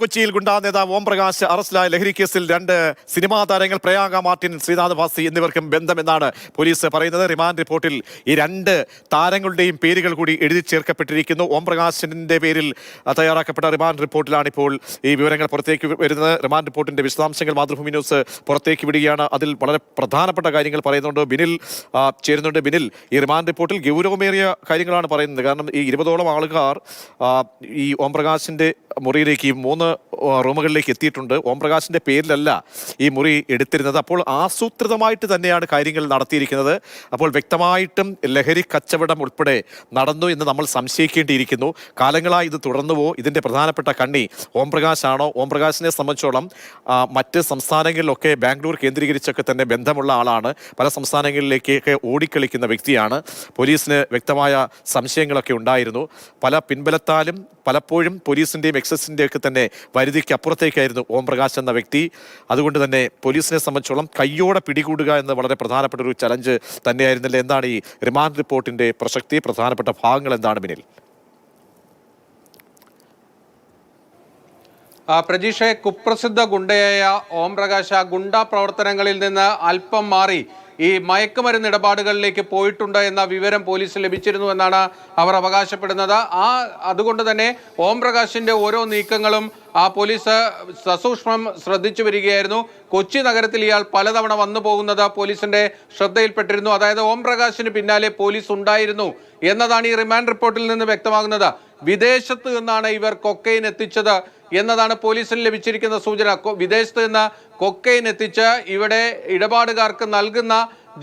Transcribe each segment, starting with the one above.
കൊച്ചിയിൽ ഗുണ്ടാ നേതാവ് ഓംപ്രകാശ് അറസ്റ്റിലായ ലഹരി കേസിൽ രണ്ട് സിനിമാ താരങ്ങൾ പ്രയാഗ മാർട്ടിൻ ശ്രീനാഥ് ഭാസി എന്നിവർക്കും ബന്ധമെന്നാണ് പോലീസ് പറയുന്നത്. റിമാൻഡ് റിപ്പോർട്ടിൽ ഈ രണ്ട് താരങ്ങളുടെയും പേരുകൾ കൂടി എഴുതി ചേർക്കപ്പെട്ടിരിക്കുന്നു. ഓം പ്രകാശിന്റെ പേരിൽ തയ്യാറാക്കപ്പെട്ട റിമാൻഡ് റിപ്പോർട്ടിലാണ് ഇപ്പോൾ ഈ വിവരങ്ങൾ പുറത്തേക്ക് വരുന്നത്. റിമാൻഡ് റിപ്പോർട്ടിന്റെ വിശദാംശങ്ങൾ മാതൃഭൂമി ന്യൂസ് പുറത്തേക്ക് വിടുകയാണ്. അതിൽ വളരെ പ്രധാനപ്പെട്ട കാര്യങ്ങൾ പറയുന്നുണ്ട്. ബിനിൽ ചേരുന്നുണ്ട്. ബിനിൽ ഈ റിമാൻഡ് റിപ്പോർട്ടിൽ ഗൗരവമേറിയ കാര്യങ്ങളാണ് പറയുന്നത്. കാരണം ഈ ഇരുപതോളം ആളുകാർ ഈ ഓം പ്രകാശിന്റെ മുറിയിലേക്ക് ഈ റൂമുകളിലേക്ക് എത്തിയിട്ടുണ്ട്. ഓംപ്രകാശിന്റെ പേരിലല്ല ഈ മുറി എടുത്തിരുന്നത്. അപ്പോൾ ആസൂത്രിതമായിട്ട് തന്നെയാണ് കാര്യങ്ങൾ നടത്തിയിരിക്കുന്നത്. അപ്പോൾ വ്യക്തമായിട്ടും ലഹരി കച്ചവടം ഉൾപ്പെടെ നടന്നു എന്ന് നമ്മൾ സംശയിക്കേണ്ടിയിരിക്കുന്നു. കാലങ്ങളായി ഇത് തുടർന്നുവോ? ഇതിന്റെ പ്രധാനപ്പെട്ട കണ്ണി ഓംപ്രകാശാണോ? ഓംപ്രകാശിനെ സംബന്ധിച്ചോളം മറ്റ് സംസ്ഥാനങ്ങളിലൊക്കെ ബാംഗ്ലൂർ കേന്ദ്രീകരിച്ചൊക്കെ തന്നെ ബന്ധമുള്ള ആളാണ്. പല സംസ്ഥാനങ്ങളിലേക്കൊക്കെ ഓടിക്കളിക്കുന്ന വ്യക്തിയാണ്. പോലീസിന് വ്യക്തമായ സംശയങ്ങളൊക്കെ ഉണ്ടായിരുന്നു. പല പിൻബലത്താലും പലപ്പോഴും പോലീസിന്റെയും എക്സസിന്റെയൊക്കെ തന്നെ പരിധിക്ക് അപ്പുറത്തേക്കായിരുന്നു ഓം പ്രകാശ് എന്ന വ്യക്തി. അതുകൊണ്ട് തന്നെ പോലീസിനെ സംബന്ധിച്ചോളം കയ്യോടെ പിടികൂടുക എന്ന വളരെ പ്രധാനപ്പെട്ട ഒരു ചലഞ്ച് തന്നെയായിരുന്നില്ല? എന്താണ് ഈ റിമാൻഡ് റിപ്പോർട്ടിന്റെ പ്രസക്തി? പ്രധാനപ്പെട്ട ഭാഗങ്ങൾ എന്താണ് ബിനിൽ പ്രജീഷെ കുപ്രസിദ്ധ ഗുണ്ടയായ ഓം പ്രകാശ് ഗുണ്ട പ്രവർത്തനങ്ങളിൽ നിന്ന് അല്പം മാറി. ഈ മയക്കുമരുന്ന് ഇടപാടുകളിലേക്ക് പോയിട്ടുണ്ട് എന്ന വിവരം പോലീസ് ലഭിച്ചിരുന്നു എന്നാണ് അവർ അവകാശപ്പെടുന്നത്. ആ അതുകൊണ്ട് തന്നെ ഓം പ്രകാശിന്റെ ഓരോ നീക്കങ്ങളും ആ പോലീസ് സസൂക്ഷ്മം ശ്രദ്ധിച്ചു വരികയായിരുന്നു. കൊച്ചി നഗരത്തിൽ ഇയാൾ പലതവണ വന്നു പോകുന്നത് പോലീസിന്റെ ശ്രദ്ധയിൽപ്പെട്ടിരുന്നു. അതായത് ഓം പ്രകാശിന് പിന്നാലെ പോലീസ് ഉണ്ടായിരുന്നു എന്നതാണ് ഈ റിമാൻഡ് റിപ്പോർട്ടിൽ നിന്ന് വ്യക്തമാകുന്നത്. വിദേശത്ത് നിന്നാണ് ഇവർ കൊക്കൈൻ എത്തിച്ചത്. എന്നതാണ് പോലീസിന് ലഭിച്ചിരിക്കുന്ന സൂചന. വിദേശത്ത് നിന്ന് കൊക്കൈൻ എത്തിച്ച് ഇവിടെ ഇടപാടുകാർക്ക് നൽകുന്ന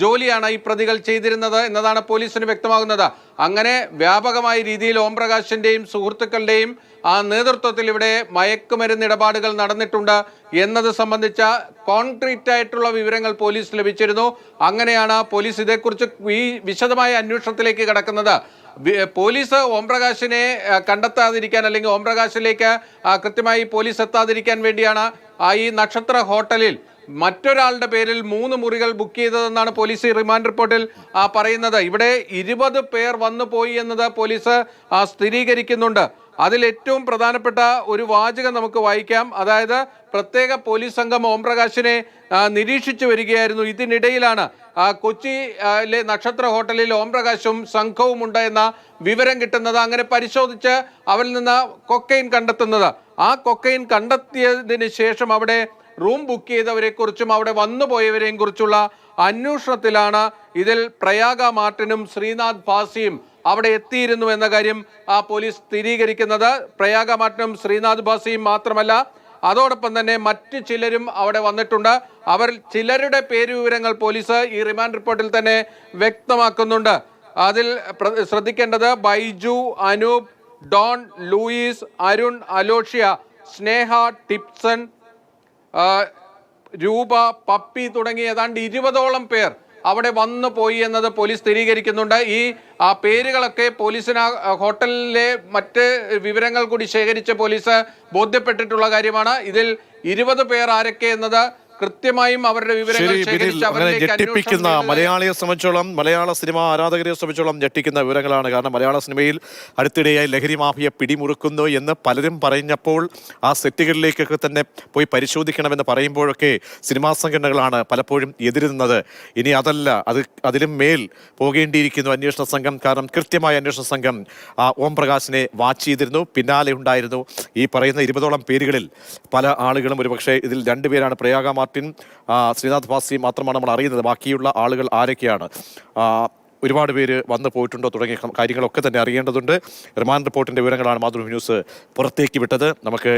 ജോലിയാണ് ഈ പ്രതികൾ ചെയ്തിരുന്നത് എന്നതാണ് പോലീസിന് വ്യക്തമാകുന്നത്. അങ്ങനെ വ്യാപകമായ രീതിയിൽ ഓംപ്രകാശിന്റെയും സുഹൃത്തുക്കളുടെയും ആ നേതൃത്വത്തിൽ ഇവിടെ മയക്കുമരുന്ന് ഇടപാടുകൾ നടന്നിട്ടുണ്ട് എന്നത് സംബന്ധിച്ച കോൺക്രീറ്റ് ആയിട്ടുള്ള വിവരങ്ങൾ പോലീസ് ലഭിച്ചിരുന്നു. അങ്ങനെയാണ് പോലീസ് ഇതേക്കുറിച്ച് ഈ വിശദമായ അന്വേഷണത്തിലേക്ക് കടക്കുന്നത്. പോലീസ് ഓംപ്രകാശിനെ കണ്ടെത്താതിരിക്കാൻ അല്ലെങ്കിൽ ഓംപ്രകാശിലേക്ക് കൃത്യമായി പോലീസ് എത്താതിരിക്കാൻ വേണ്ടിയാണ് ഈ നക്ഷത്ര ഹോട്ടലിൽ മറ്റൊരാളുടെ പേരിൽ മൂന്ന് മുറികൾ ബുക്ക് ചെയ്തതെന്നാണ് പോലീസ് റിമാൻഡ് റിപ്പോർട്ടിൽ പറയുന്നത്. ഇവിടെ ഇരുപത് പേർ വന്നു പോയി എന്നത് പോലീസ് സ്ഥിരീകരിക്കുന്നുണ്ട്. അതിൽ ഏറ്റവും പ്രധാനപ്പെട്ട ഒരു വാചകം നമുക്ക് വായിക്കാം. അതായത് പ്രത്യേക പോലീസ് സംഘം ഓംപ്രകാശിനെ നിരീക്ഷിച്ചു വരികയായിരുന്നു. ഇതിനിടയിലാണ് ആ, കൊച്ചി ആ, ലെ നക്ഷത്ര ഹോട്ടലിൽ ഓംപ്രകാശും സംഘവും ഉണ്ട് എന്ന വിവരം കിട്ടുന്നത്. അങ്ങനെ പരിശോധിച്ച് അവരിൽ നിന്ന് കൊക്കൈൻ കണ്ടെത്തുന്നത്. ആ കൊക്കൈൻ കണ്ടെത്തിയതിന് ശേഷം അവിടെ റൂം ബുക്ക് ചെയ്തവരെ കുറിച്ചും അവിടെ വന്നു പോയവരെയും കുറിച്ചുള്ള അന്വേഷണത്തിലാണ് ഇതിൽ പ്രയാഗ മാർട്ടിനും ശ്രീനാഥ് ഭാസിയും അവിടെ എത്തിയിരുന്നു എന്ന കാര്യം ആ പോലീസ് സ്ഥിരീകരിക്കുന്നത്. പ്രയാഗ മാർട്ടിനും ശ്രീനാഥ് ഭാസിയും മാത്രമല്ല അതോടൊപ്പം തന്നെ മറ്റു ചിലരും അവിടെ വന്നിട്ടുണ്ട്. അവർ ചിലരുടെ പേര് വിവരങ്ങൾ പോലീസ് ഈ റിമാൻഡ് റിപ്പോർട്ടിൽ തന്നെ വ്യക്തമാക്കുന്നുണ്ട്. അതിൽ ശ്രദ്ധിക്കേണ്ടത് ബൈജു അനൂപ് ഡോൺ ലൂയിസ് അരുൺ അലോഷ്യ സ്നേഹ ടിപ്സൺ രൂപ പപ്പി തുടങ്ങി ഏതാണ്ട് ഇരുപതോളം പേർ അവിടെ വന്നു പോയി എന്നത് പോലീസ് സ്ഥിരീകരിക്കുന്നുണ്ട്. ഈ ആ പേരുകളൊക്കെ പോലീസിന് ഹോട്ടലിലെ മറ്റ് വിവരങ്ങൾ കൂടി ശേഖരിച്ച പോലീസ് ബോധ്യപ്പെട്ടിട്ടുള്ള കാര്യമാണ്. ഇതിൽ ഇരുപത് പേർ ആരൊക്കെ എന്നത് കൃത്യമായും അവരുടെ വിവരങ്ങൾ ഞെട്ടിപ്പിക്കുന്ന മലയാളിയെ സംബന്ധിച്ചോളം മലയാള സിനിമ ആരാധകരെ സംബന്ധിച്ചോളം ഞെട്ടിക്കുന്ന വിവരങ്ങളാണ്. കാരണം മലയാള സിനിമയിൽ അടുത്തിടെയായി ലഹരി മാഫിയ പിടിമുറുക്കുന്നു എന്ന് പലരും പറഞ്ഞപ്പോൾ ആ സെറ്റുകളിലേക്കൊക്കെ തന്നെ പോയി പരിശോധിക്കണമെന്ന് പറയുമ്പോഴൊക്കെ സിനിമാ സംഘടനകളാണ് പലപ്പോഴും എതിരുന്നത്. ഇനി അതല്ല അത് അതിലും മേൽ പോകേണ്ടിയിരിക്കുന്നു അന്വേഷണ സംഘം. കാരണം കൃത്യമായ അന്വേഷണ സംഘം ആ ഓം പ്രകാശിനെ വാച്ച് ചെയ്തിരുന്നു. പിന്നാലെ ഉണ്ടായിരുന്നു ഈ പറയുന്ന ഇരുപതോളം പേരുകളിൽ പല ആളുകളും ഒരുപക്ഷെ ഇതിൽ രണ്ടുപേരാണ് പ്രയാഗ മാർട്ടിൻ ആ, ശ്രീനാഥ് ഭാസി മാത്രമാണ് നമ്മൾ അറിയുന്നത്. ബാക്കിയുള്ള ആളുകൾ ആരൊക്കെയാണ്? ഒരുപാട് പേര് വന്നു പോയിട്ടുണ്ടോ? തുടങ്ങിയ കാര്യങ്ങളൊക്കെ തന്നെ അറിയേണ്ടതുണ്ട്. റിമാൻഡ് റിപ്പോർട്ടിന്റെ വിവരങ്ങളാണ് മാതൃഭൂമി ന്യൂസ് പുറത്തേക്ക് വിട്ടത്. നമുക്ക്